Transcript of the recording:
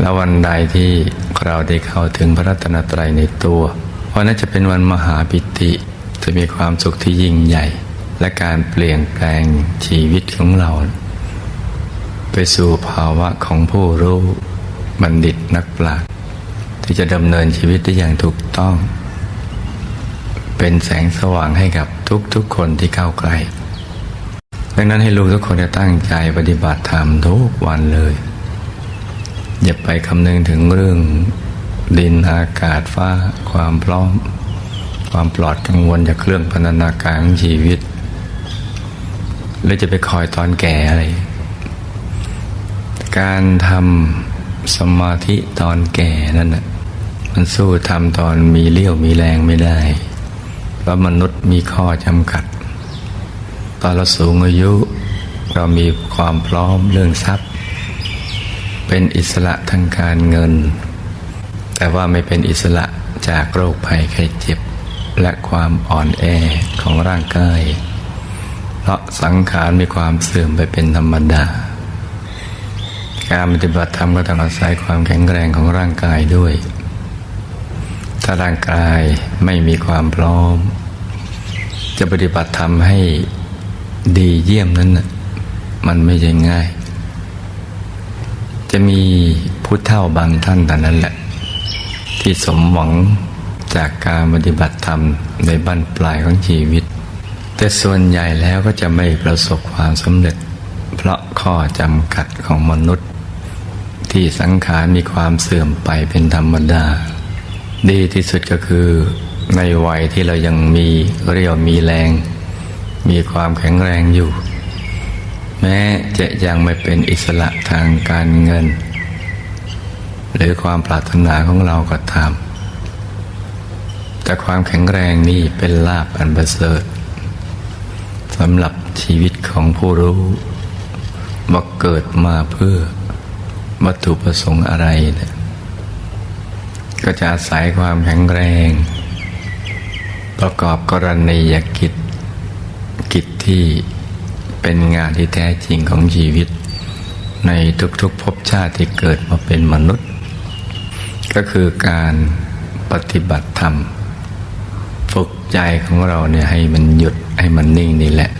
แล้ววันใดที่เราได้เข้าถึงพระรัตนตรัยในตัววันนั้นจะเป็นวันมหาปิติ จะมีความสุขที่ยิ่งใหญ่ และการเปลี่ยนแปลงชีวิตของเรา ไปสู่ภาวะของผู้รู้บัณฑิตนักปราชญ์ที่จะดำเนินชีวิตได้อย่างถูกต้อง เป็นแสงสว่างให้กับทุกๆคนที่เข้าใกล้ดังนั้นให้ลูกทุกคนจะตั้งใจปฏิบัติธรรมทุกวันเลย อย่าไปคำนึงถึงเรื่องดินอากาศฟ้าความพร้อม ความปลอดกังวลจากเครื่องพันธนาการของชีวิต แล้วจะไปคอยตอนแก่อะไร การทำสมาธิตอนแก่นั่นน่ะมันสู้ทำตอนมีเลี้ยวมีแรงไม่ได้ เพราะมนุษย์มีข้อจำกัด ตอนเราสูงอายุเรามีความพร้อมเรื่องทรัพย์ เป็นอิสระทางการเงิน แต่ว่าไม่เป็นอิสระจากโรคภัยไข้เจ็บ และความอ่อนแอของร่างกาย เพราะสังขารมีความเสื่อมไปเป็นธรรมดา การปฏิบัติธรรมก็ต้องอาศัยความแข็งแรงของร่างกายด้วย ถ้าร่างกายไม่มีความพร้อม จะปฏิบัติธรรมให้ดีเยี่ยมนั้นนะมันไม่ใช่ง่าย จะมีผู้เฒ่าบางท่านแต่นั้นแหละ ที่สมหวังจากการปฏิบัติธรรมในบั้นปลายของชีวิต แต่ส่วนใหญ่แล้วก็จะไม่ประสบความสำเร็จ เพราะข้อจำกัดของมนุษย์ ที่สังขารมีความเสื่อมไปเป็นธรรมดา ดีที่สุดก็คือในวัยที่เรายังมีเรียวมีแรง มีความแข็งแรงอยู่ แม้จะยังไม่เป็นอิสระทางการเงิน หรือความปรารถนาของเราก็ตามแต่ความแข็งแรงนี่เป็นลาภอันประเสริฐสำหรับชีวิตของผู้รู้ว่าเกิดมาเพื่อวัตถุประสงค์อะไรนี่ยก็จะอาศัยความแข็งแรง ประกอบกรณียกิจกิจที่ เป็นงานที่แท้จริงของชีวิต ในทุกๆภพชาติที่เกิดมาเป็นมนุษย์ ก็คือการปฏิบัติธรรม ฝึกใจของเราเนี่ยให้มันหยุดให้มันนิ่งนี่แหละ